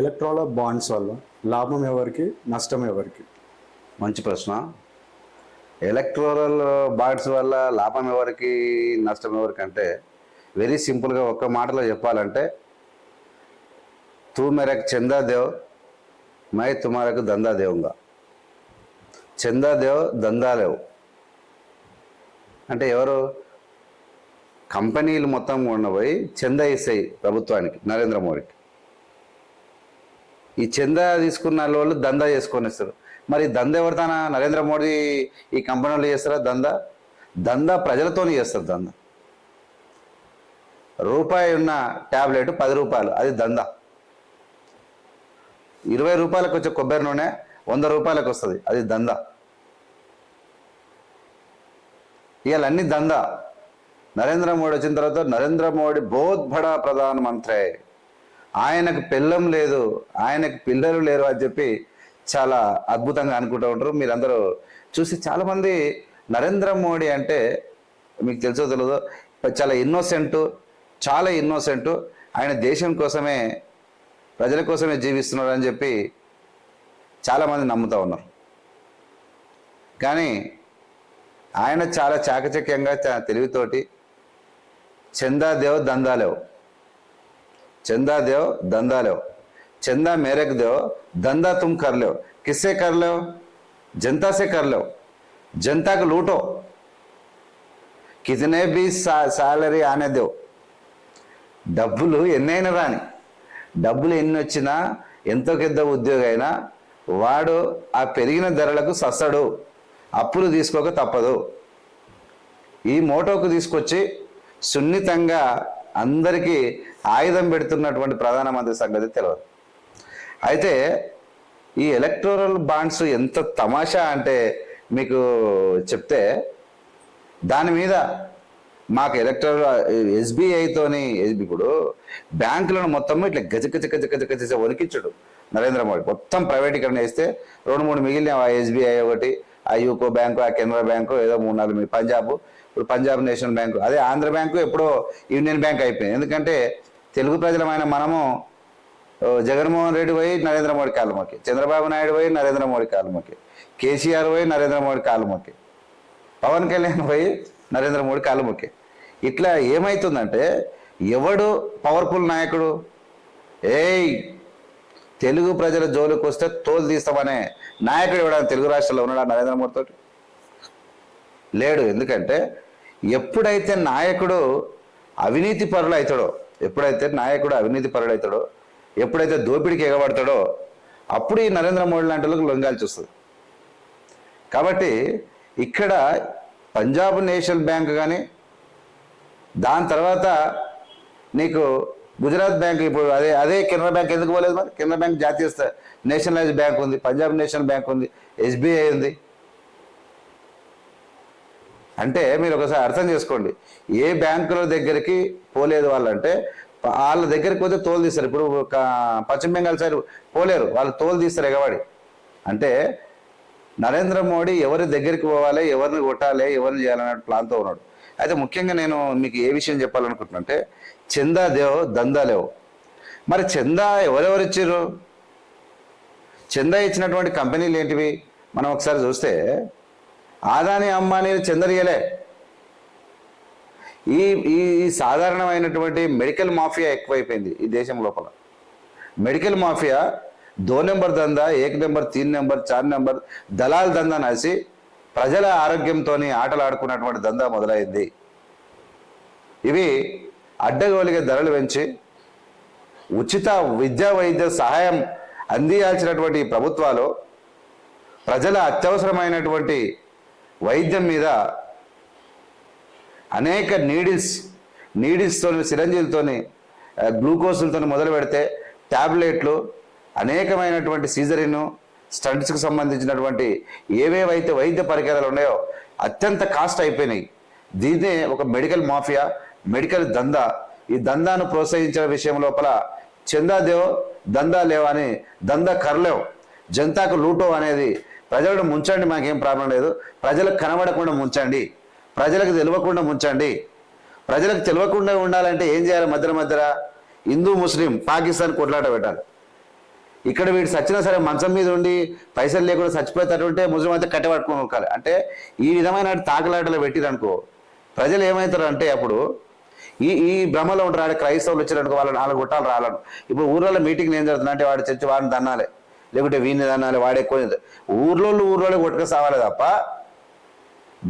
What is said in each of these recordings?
ఎలక్ట్రాల bonds వల్ల లాభం ఎవరికి? నష్టం ఎవరికి? మంచి ప్రశ్న. ఎలక్ట్రోరల్ బాండ్స్ వల్ల లాభం ఎవరికి? నష్టం ఎవరికి అంటే వెరీ సింపుల్గా ఒక్క మాటలో చెప్పాలంటే తూ మేరకు చందాదేవ్ మై తుమారకు దందా దేవుంగా. దందాదేవ్ అంటే ఎవరు? కంపెనీలు మొత్తం ఉండబోయి చందా ఇస్తాయి ప్రభుత్వానికి నరేంద్ర మోడీకి. ఈ చందా తీసుకున్న వాళ్ళు దందా చేసుకొని ఇస్తారు మరి దంద ఎవరితోనా నరేంద్ర మోడీ ఈ కంపెనీలు చేస్తారా దందా? దందా ప్రజలతోనే చేస్తారు దంద. రూపాయి ఉన్న ట్యాబ్లెట్ పది రూపాయలు అది దందా. ఇరవై రూపాయలకు వచ్చే కొబ్బరి నూనె వంద రూపాయలకు వస్తుంది అది దందా. ఇవాళ అన్ని దందా. నరేంద్ర మోడీ వచ్చిన తర్వాత నరేంద్ర మోడీ బోధ్ బడా ప్రధానమంత్రి. ఆయనకు పిల్లం లేదు ఆయనకు పిల్లలు లేరు అని చెప్పి చాలా అద్భుతంగా అనుకుంటూ ఉంటారు. మీరందరూ చూసి చాలామంది నరేంద్ర మోడీ అంటే మీకు తెలుసో తెలియదో చాలా ఇన్నోసెంట్ చాలా ఇన్నోసెంట్ ఆయన దేశం కోసమే ప్రజల కోసమే జీవిస్తున్నాడు అని చెప్పి చాలామంది నమ్ముతూ ఉన్నారు. కానీ ఆయన చాలా చాకచక్యంగా చాలా తెలివితోటి చందాదేవ్ దందాలేవు. चंदा देव धंधा लो चंदा मेरे को दो धंधा तुम कर लो किससे कर लो जनता से कर लो जनता को लूटो कितने भी सा, సాలరీ ఆనే దేవ్ డబ్బులు ఎన్నైనా రాని డబ్బులు ఎన్ని వచ్చినా ఎంతో పెద్ద ఉద్యోగం అయినా వాడు ఆ పెరిగిన ధరలకు సస్తడు అప్పులు తీసుకోక తప్పదు ఈ మోటోకు తీసుకొచ్చి సున్నితంగా అందరికీ ఆయుధం పెడుతున్నటువంటి ప్రధానమంత్రి సంగతి తెలియదు అయితే ఈ ఎలక్టోరల్ బాండ్స్ ఎంత తమాషా అంటే మీకు చెప్తే దాని మీద మాకు ఎలక్టోరల్ ఎస్బీఐతోని ఇప్పుడు బ్యాంకులను మొత్తం ఇట్లా గజ గజ గజ గజ గజ వణికించడు నరేంద్ర మోడీ. మొత్తం ప్రైవేటీకరణ చేస్తే రెండు మూడు మిగిలిన ఆ ఎస్బీఐ ఒకటి ఆ యూకో బ్యాంకు ఆ కెనరా బ్యాంకు ఏదో మూడు నాలుగు పంజాబ్ ఇప్పుడు పంజాబ్ నేషనల్ బ్యాంకు. అదే ఆంధ్ర బ్యాంకు ఎప్పుడో యూనియన్ బ్యాంక్ అయిపోయింది. ఎందుకంటే తెలుగు ప్రజలమైన మనము జగన్మోహన్ రెడ్డి పోయి నరేంద్ర మోడీ కాలమకి చంద్రబాబు నాయుడు పోయి నరేంద్ర మోడీ కాలు కేసీఆర్ పోయి నరేంద్ర మోడీ కాలు పవన్ కళ్యాణ్ పోయి నరేంద్ర మోడీ కాలు ఇట్లా ఏమవుతుందంటే ఎవడు పవర్ఫుల్ నాయకుడు? ఏయ్ తెలుగు ప్రజల జోలికి వస్తే తోలు తీస్తామనే నాయకుడు ఎవడైనా తెలుగు రాష్ట్రాల్లో ఉన్నాడా నరేంద్ర మోడీ తోటి? లేడు. ఎందుకంటే ఎప్పుడైతే నాయకుడు అవినీతి పరుడు అవుతాడో ఎప్పుడైతే నాయకుడు అవినీతి పరుడు అవుతాడో ఎప్పుడైతే దోపిడికి ఎగబడతాడో అప్పుడు ఈ నరేంద్ర మోడీ లాంటి వాళ్ళకి లొంగాల్సి వస్తుంది. కాబట్టి ఇక్కడ పంజాబ్ నేషనల్ బ్యాంక్ కానీ దాని తర్వాత నీకు గుజరాత్ బ్యాంక్ ఇప్పుడు అదే అదే కెనరా బ్యాంక్ ఎందుకు పోలేదు మరి? కెనరా బ్యాంక్ జాతీయ నేషనలైజ్ బ్యాంక్ ఉంది పంజాబ్ నేషనల్ బ్యాంక్ ఉంది ఎస్బీఐ ఉంది. అంటే మీరు ఒకసారి అర్థం చేసుకోండి. ఏ బ్యాంకుల దగ్గరికి పోలేదు వాళ్ళంటే వాళ్ళ దగ్గరికి పోతే తోలు తీస్తారు. ఇప్పుడు ఒక పశ్చిమ బెంగాల్ సైడ్ పోలేరు. వాళ్ళు తోలు తీస్తారు ఎగవాడి అంటే నరేంద్ర మోడీ ఎవరి దగ్గరికి పోవాలి ఎవరిని కొట్టాలి ఎవరిని చేయాలనే ప్లాన్తో ఉన్నాడు. అయితే ముఖ్యంగా నేను మీకు ఏ విషయం చెప్పాలనుకుంటున్నానంటే చందా దేవో దందా లేవు. మరి చందా ఎవరెవరు ఇచ్చారు చందా ఇచ్చినటువంటి కంపెనీలు ఏంటివి? మనం ఒకసారి చూస్తే ఆదాని అంబానీ చందరియలే ఈ ఈ సాధారణమైనటువంటి మెడికల్ మాఫియా ఎక్కువైపోయింది ఈ దేశం లోపల. మెడికల్ మాఫియా దో నెంబర్ దందా ఏక్ నెంబర్ తీన్ నెంబర్ చార్ నెంబర్ దళాల్ దందా నాసి ప్రజల ఆరోగ్యంతో ఆటలు ఆడుకున్నటువంటి దందా మొదలైంది. ఇవి అడ్డగోలిగా ధరలు పెంచి ఉచిత విద్యా వైద్య సహాయం అందియాల్సినటువంటి ప్రభుత్వాలు ప్రజల అత్యవసరమైనటువంటి వైద్యం మీద అనేక నీడిల్స్ నీడిల్స్తోని సిరంజీలతోని గ్లూకోజులతో మొదలు పెడితే ట్యాబ్లెట్లు అనేకమైనటువంటి సీజరిన్ స్టంట్స్కి సంబంధించినటువంటి ఏవేవైతే వైద్య పరికరాలు ఉన్నాయో అత్యంత కాస్ట్ అయిపోయినాయి. దీన్నే ఒక మెడికల్ మాఫియా మెడికల్ దందా. ఈ దందాను ప్రోత్సహించిన విషయం లోపల చందాదేవ్ దందా లేవు అని దందా కర్లేవ్ జనతాకు లూటో అనేది ప్రజలను ముంచండి మాకేం ప్రాబ్లం లేదు. ప్రజలకు కనబడకుండా ముంచండి. ప్రజలకు తెలియకుండా ముంచండి. ప్రజలకు తెలియకుండా ఉండాలంటే ఏం చేయాలి మధ్య మధ్యన హిందూ ముస్లిం పాకిస్తాన్ కొట్లాట పెట్టాలి. ఇక్కడ వీడు చచ్చినా సరే మంచం మీద ఉండి పైసలు లేకుండా చచ్చిపోతారంటే ముస్లిం అయితే కట్టె ఉండాలి. అంటే ఈ విధమైన తాకలాటలు పెట్టిరనుకో ప్రజలు ఏమవుతారు అంటే అప్పుడు ఈ ఈ భ్రమలో ఉంటారు ఆడ క్రైస్తవులు వచ్చారనుకో వాళ్ళని నాలుగు గుట్టాలు రాలను. ఇప్పుడు ఊర్లలో మీటింగ్ ఏం జరుగుతుంది అంటే వాడు చచ్చి వాడిని దన్నాలి లేకుంటే వీని దానాలు వాడు ఎక్కువ ఊర్లో ఊర్లో కొట్టుకు సావాలి తప్ప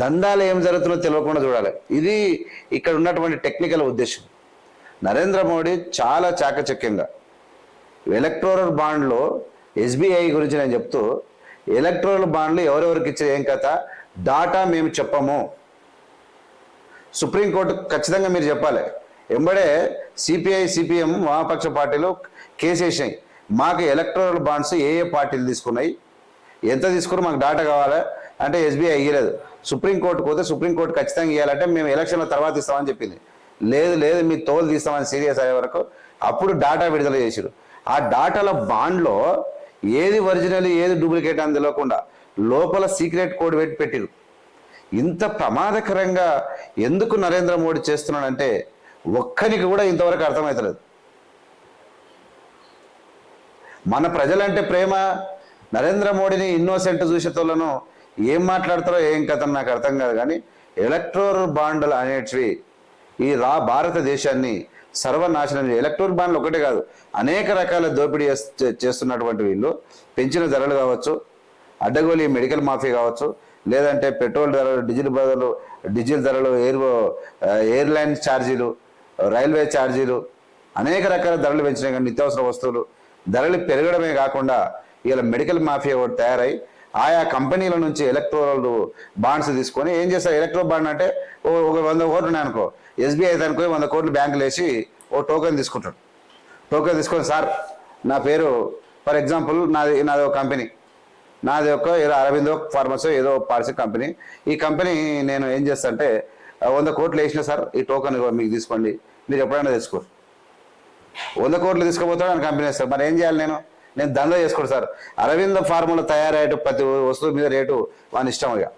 దందాలు ఏం జరుగుతుందో తెలియకుండా చూడాలి. ఇది ఇక్కడ ఉన్నటువంటి టెక్నికల్ ఉద్దేశం. నరేంద్ర మోడీ చాలా చాకచక్యంగా ఎలక్ట్రోరల్ బాండ్లో ఎస్బీఐ గురించి నేను చెప్తూ ఎలక్ట్రోరల్ బాండ్లు ఎవరెవరికి ఇచ్చే ఏం కథ? డాటా మేము చెప్పము. సుప్రీంకోర్టు ఖచ్చితంగా మీరు చెప్పాలి. ఎంబడే సిపిఐ సిపిఎం వామపక్ష పార్టీలు కేసు వేసినాయి. మాకు ఎలక్ట్రల్ బాండ్స్ ఏ ఏ పార్టీలు తీసుకున్నాయి ఎంత తీసుకున్నా మాకు డాటా కావాలా? అంటే ఎస్బీఐ ఇయ్యలేదు. సుప్రీంకోర్టు పోతే సుప్రీంకోర్టు ఖచ్చితంగా ఇవ్వాలంటే మేము ఎలక్షన్ల తర్వాత ఇస్తామని చెప్పింది. లేదు లేదు మీ తోలు తీస్తామని సీరియస్ అయ్యే వరకు అప్పుడు డాటా విడుదల చేసిరు ఆ డాటాల బాండ్లో ఏది ఒరిజినల్ ఏది డూప్లికేట్ అని తెలియకుండా లోపల సీక్రెట్ కోడ్ పెట్టి పెట్టిరు ఇంత ప్రమాదకరంగా ఎందుకు నరేంద్ర మోడీ చేస్తున్నాడంటే ఒక్కరికి కూడా ఇంతవరకు అర్థమవుతలేదు మన ప్రజలంటే ప్రేమ. నరేంద్ర మోడీని ఇన్నోసెంట్ చూసేతోళ్ళను ఏం మాట్లాడతారో ఏం కథ నాకు అర్థం కాదు కానీ ఎలక్ట్రోల్ బాండ్లు అనేటివి ఈ రా భారతదేశాన్ని సర్వనాశనం చే- ఎలక్ట్రోల్ బాండ్లు ఒకటే కాదు అనేక రకాల దోపిడీ చేస్తున్నటువంటి వీళ్ళు. పెంచిన ధరలు కావచ్చు అడ్డగోలి మెడికల్ మాఫీ కావచ్చు లేదంటే పెట్రోల్ ధరలు డీజిల్ బదులు డీజిల్ ధరలు ఎయిర్ ఎయిర్లైన్ ఛార్జీలు రైల్వే ఛార్జీలు అనేక రకాల ధరలు పెంచినాయి కానీ నిత్యావసర వస్తువులు ధరలు పెరగడమే కాకుండా ఇలా మెడికల్ మాఫియా ఒకటి తయారై ఆయా కంపెనీల నుంచి ఎలక్ట్రోల్ బాండ్స్ తీసుకొని ఏం చేస్తారు? ఎలక్ట్రో బాండ్ అంటే ఓ ఒక వంద కోట్లు ఉన్నాయి అనుకో. ఎస్బీఐ అనుకో వంద కోట్లు బ్యాంకులు వేసి ఓ టోకెన్ తీసుకుంటాడు. టోకెన్ తీసుకొని సార్ నా పేరు ఫర్ ఎగ్జాంపుల్ నాది నాది ఒక కంపెనీ. నాది ఒక ఏదో అరవిందో ఫార్మసీ ఏదో పార్సీ కంపెనీ. ఈ కంపెనీ నేను ఏం చేస్తా అంటే వంద కోట్లు వేసిన సార్ ఈ టోకెన్ మీకు తీసుకోండి. మీరు ఎప్పుడైనా తీసుకోరు వంద కోట్లు తీసుకుపోతాడు అని కంపెనీ వేస్తారు. మరి ఏం చేయాలి నేను? నేను దందా చేసుకోడు సార్. అరవింద ఫార్ములా తయారయ్యేట ప్రతి వస్తువు మీద రేటు వాని ఇష్టం ఇక.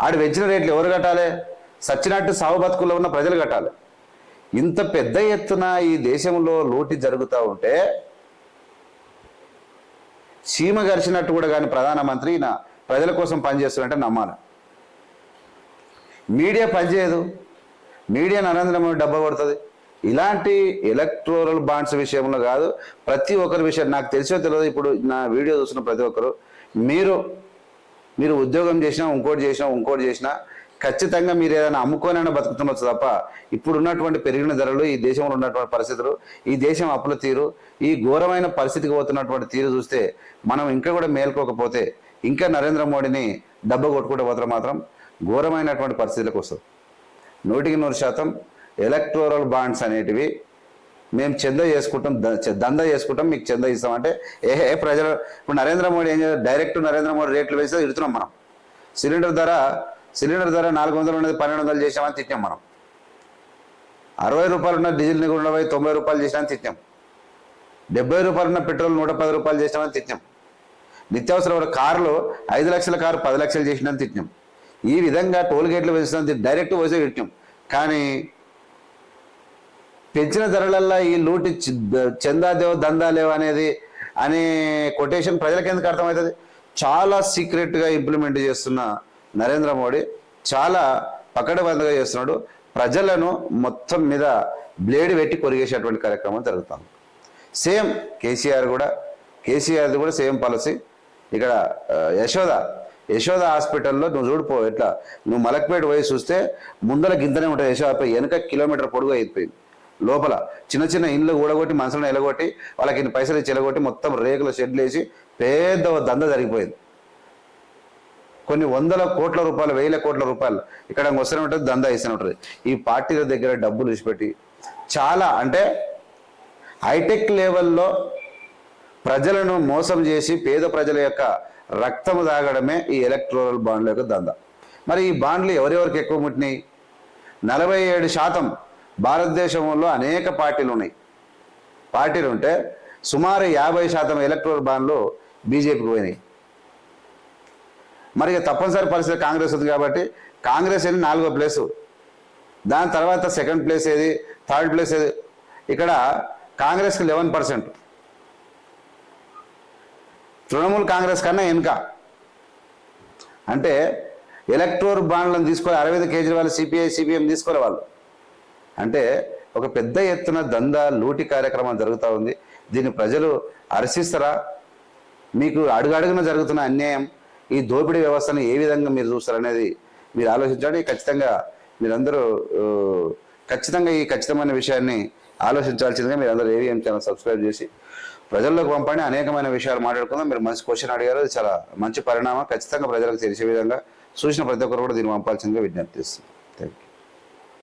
ఆడు పెంచిన రేట్లు ఎవరు కట్టాలి? సచ్చినట్టు సాగు బతుకుల్లో ఉన్న ప్రజలు కట్టాలి. ఇంత పెద్ద ఎత్తున ఈ దేశంలో లూటి జరుగుతూ ఉంటే చీమ గరిచినట్టు కూడా కానీ ప్రధానమంత్రి నా ప్రజల కోసం పనిచేస్తున్నట్టే నమ్మాలి. మీడియా పనిచేయదు. మీడియా నరేంద్ర మోడీ డబ్బా కొడుతుంది. ఇలాంటి ఎలక్ట్రోరల్ బాండ్స్ విషయంలో కాదు ప్రతి ఒక్కరి విషయం నాకు తెలిసో తెలియదు. ఇప్పుడు నా వీడియో చూసిన ప్రతి ఒక్కరు మీరు మీరు ఉద్యోగం చేసినా ఇంకోటి చేసినా ఇంకోటి చేసినా ఖచ్చితంగా మీరు ఏదైనా అమ్ముకోనైనా బతుకుతుండొచ్చు తప్ప ఇప్పుడు ఉన్నటువంటి పెరిగిన ధరలు ఈ దేశంలో ఉన్నటువంటి పరిస్థితులు ఈ దేశం అప్పుల తీరు ఈ ఘోరమైన పరిస్థితికి పోతున్నటువంటి తీరు చూస్తే మనం ఇంకా కూడా మేల్కోకపోతే ఇంకా నరేంద్ర మోడీని డబ్బ కొట్టుకుంటే పోతే మాత్రం ఘోరమైనటువంటి పరిస్థితులకు వస్తుంది. నూటికి నూరు శాతం ఎలక్ట్రోరల్ బాండ్స్ అనేటివి మేము చందా చేసుకుంటాం ద- దందా చేసుకుంటాం మీకు చందా ఇస్తామంటే ఏ ఏ ప్రజలు ఇప్పుడు నరేంద్ర మోడీ ఏం చేస్తారు డైరెక్ట్ నరేంద్ర మోడీ రేట్లు వేస్తే ఇడుతున్నాం మనం. సిలిండర్ ధర సిలిండర్ ధర నాలుగు వందలు ఉన్నది పన్నెండు వందలు చేసామని తిట్టాం మనం. అరవై రూపాయలు ఉన్న డీజిల్ నిగుండవై తొంభై రూపాయలు చేసామని తిట్టాం. డెబ్బై రూపాయలు ఉన్న పెట్రోల్ నూట పది రూపాయలు చేసామని తిట్టాం. నిత్యావసర కారులో కార్లు ఐదు లక్షల కారు పది లక్షలు చేసినామని తిట్టాం. ఈ విధంగా టోల్ గేట్లు వేసినంత డైరెక్ట్ వేసే తిట్టాం కానీ పెంచిన ధరలల్లో ఈ లూటి చందాదేవ్ దందాలేవ్ అనేది అనే కొటేషన్ ప్రజలకు ఎందుకు అర్థమవుతుంది? చాలా సీక్రెట్గా ఇంప్లిమెంట్ చేస్తున్న నరేంద్ర మోడీ చాలా పకడబందగా చేస్తున్నాడు. ప్రజలను మొత్తం మీద బ్లేడ్ పెట్టి కొరిగేసేటువంటి కార్యక్రమం జరుగుతుంది. సేమ్ కేసీఆర్ కూడా కేసీఆర్ది కూడా సేమ్ పాలసీ. ఇక్కడ యశోద యశోద హాస్పిటల్లో నువ్వు చూడిపో ఎట్లా నువ్వు మలక్పేట పోయి చూస్తే ముందర గింతనే ఉంటుంది యశోద పోయి వెనక కిలోమీటర్ పొడుగు అయిపోయింది. లోపల చిన్న చిన్న ఇండ్లు ఊడగొట్టి మనుషులను ఎలగొట్టి వాళ్ళకి ఇన్ని పైసలు ఇచ్చి ఎలగొట్టి మొత్తం రేకుల షెడ్లు వేసి పెద్ద దంద జరిగిపోయింది. కొన్ని వందల కోట్ల రూపాయలు వేల కోట్ల రూపాయలు ఇక్కడ వస్తూనే ఉంటుంది దందా ఇస్తూనే ఉంటుంది ఈ పార్టీల దగ్గర డబ్బులు ఇచ్చిపెట్టి చాలా అంటే హైటెక్ లెవెల్లో ప్రజలను మోసం చేసి పేద ప్రజల యొక్క రక్తము తాగడమే ఈ ఎలక్ట్రోరల్ బాండ్ల యొక్క దందా. మరి ఈ బాండ్లు ఎవరెవరికి ఎక్కువ ముట్టినాయి నలభై ఏడు శాతం భారతదేశంలో అనేక పార్టీలు ఉన్నాయి పార్టీలు ఉంటే సుమారు యాభై శాతం ఎలక్ట్రోల్ బాండ్లు బీజేపీకి పోయినాయి. మరి తప్పనిసరి పరిస్థితి కాంగ్రెస్ ఉంది కాబట్టి కాంగ్రెస్ ఏది నాలుగో ప్లేసు. దాని తర్వాత సెకండ్ ప్లేస్ ఏది థర్డ్ ప్లేస్ ఏది? ఇక్కడ కాంగ్రెస్కి లెవెన్ పర్సెంట్. తృణమూల్ కాంగ్రెస్ కన్నా వెనుక. అంటే ఎలక్ట్రోర్ బాండ్లను తీసుకోవాలి అరవింద్ కేజ్రీవాల్ సిపిఐ సిపిఎం తీసుకోవాలి వాళ్ళు. అంటే ఒక పెద్ద ఎత్తున దందా లూటి కార్యక్రమం జరుగుతూ ఉంది. దీన్ని ప్రజలు హర్షిస్తారా మీకు అడుగడుగున జరుగుతున్న అన్యాయం ఈ దోపిడీ వ్యవస్థను ఏ విధంగా మీరు చూస్తారనేది మీరు ఆలోచించండి. ఖచ్చితంగా మీరందరూ ఖచ్చితంగా ఈ ఖచ్చితమైన విషయాన్ని ఆలోచించాల్సిందిగా మీరు అందరూ ఏవిఎం ఛానల్ సబ్స్క్రైబ్ చేసి ప్రజల్లోకి పంపండి. అనేకమైన విషయాలు మాట్లాడుకుందాం. మీరు మంచి క్వశ్చన్ అడిగారు. అది చాలా మంచి పరిణామం. ఖచ్చితంగా ప్రజలకు తెలిసే విధంగా చూసిన ప్రతి ఒక్కరు కూడా దీన్ని పంపాల్సిందిగా విజ్ఞప్తి చేస్తున్నాం.